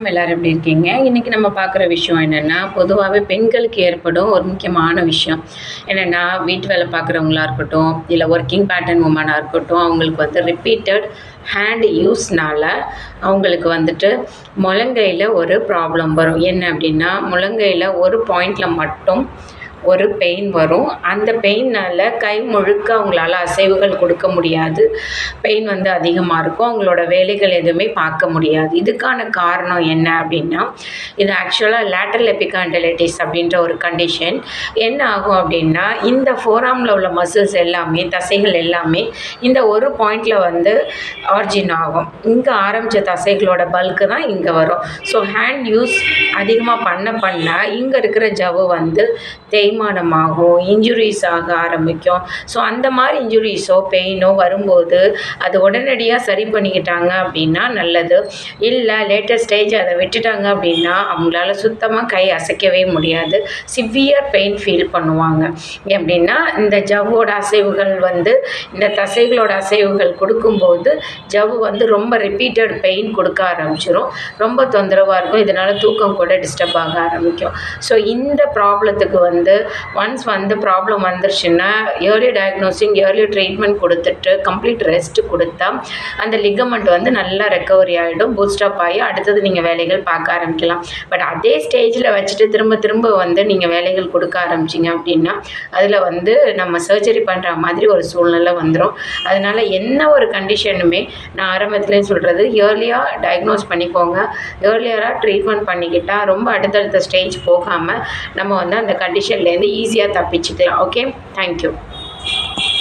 எல்லாரும் எப்படி இருக்கீங்க? இன்றைக்கி நம்ம பார்க்குற விஷயம் என்னென்னா பொதுவாகவே பெண்களுக்கு ஏற்படும் ஒரு முக்கியமான விஷயம். என்னென்னா வீட்டு வேலை பார்க்குறவங்களா இருக்கட்டும் இல்லை ஒர்க்கிங் பேட்டர்ன் உமனாக இருக்கட்டும் அவங்களுக்கு வந்து ரிப்பீட்டட் ஹேண்ட் யூஸ்னால் அவங்களுக்கு வந்துட்டு முழங்கையில் ஒரு ப்ராப்ளம் வரும். என்ன அப்படின்னா முழங்கையில் ஒரு பாயிண்டில் மட்டும் ஒரு பெயின் வரும். அந்த பெயினால் கை முழுக்க அவங்களால அசைவுகள் கொடுக்க முடியாது. பெயின் வந்து அதிகமாக இருக்கும். அவங்களோட வேலைகள் எதுவுமே பார்க்க முடியாது. இதுக்கான காரணம் என்ன அப்படின்னா இது ஆக்சுவலாக லேட்டரல் எபிகாண்டலைட்டிஸ் அப்படின்ற ஒரு கண்டிஷன் என்ன ஆகும் அப்படின்னா இந்த ஃபோராமில் உள்ள மசில்ஸ் எல்லாமே தசைகள் எல்லாமே இந்த ஒரு பாயிண்டில் வந்து ஆர்ஜின் ஆகும். இங்கே ஆரம்பித்த தசைகளோட பல்க்கு தான் இங்கே வரும். ஸோ ஹேண்ட் யூஸ் அதிகமாக பண்ண பண்ண இங்கே இருக்கிற ஜவ்வு வந்து தே தேய்மானமாகும் இன்ஜுரிஸ் ஆக ஆரம்பிக்கும். ஸோ அந்த மாதிரி இன்ஜுரிஸோ பெயினோ வரும்போது அது உடனடியாக சரி பண்ணிக்கிட்டாங்க அப்படின்னா நல்லது. இல்லை லேட்டஸ்ட் ஸ்டேஜ் அதை விட்டுட்டாங்க அப்படின்னா அவங்களால சுத்தமாக கை அசைக்கவே முடியாது. சிவியர் பெயின் ஃபீல் பண்ணுவாங்க. எப்படின்னா இந்த ஜவ்வோட அசைவுகள் வந்து இந்த தசைகளோட அசைவுகள் கொடுக்கும்போது ஜவ்வு வந்து ரொம்ப ரிப்பீட்டட் பெயின் கொடுக்க ஆரம்பிச்சிடும் ரொம்ப தொந்தரவாக இருக்கும். இதனால் தூக்கம் கூட டிஸ்டர்ப் ஆக ஆரம்பிக்கும். ஸோ இந்த ப்ராப்ளத்துக்கு வந்து ஒன்ஸ் வந்து ப்ராப்ளம் வந்துருச்சுன்னா ஏர்லி டயக்னோசிங் ஏர்லி ட்ரீட்மெண்ட் கொடுத்துட்டு கம்ப்ளீட் ரெஸ்ட் கொடுத்தா அந்த லிகமெண்ட் வந்து நல்லா ரெக்கவரி ஆகிடும் பூஸ்டப் ஆகி அடுத்தது நீங்கள் வேலைகள் பார்க்க ஆரம்பிக்கலாம். பட் அதே ஸ்டேஜில் வச்சுட்டு திரும்ப திரும்ப வந்து நீங்கள் வேலைகள் கொடுக்க ஆரம்பிச்சிங்க அப்படின்னா அதில் வந்து நம்ம சர்ஜரி பண்ணுற மாதிரி ஒரு சூழ்நிலை வந்துடும் அதனால் என்ன ஒரு கண்டிஷனுமே நான் ஆரம்பத்துலேயும் சொல்கிறது இயர்லியாக டயக்னோஸ் பண்ணிக்கோங்க. ஏர்லியராக ட்ரீட்மெண்ட் பண்ணிக்கிட்டால் ரொம்ப அடுத்தடுத்த ஸ்டேஜ் போகாமல் நம்ம வந்து அந்த கண்டிஷன்லேருந்து ஈஸியாக தப்பிச்சுக்கலாம். Okay thank you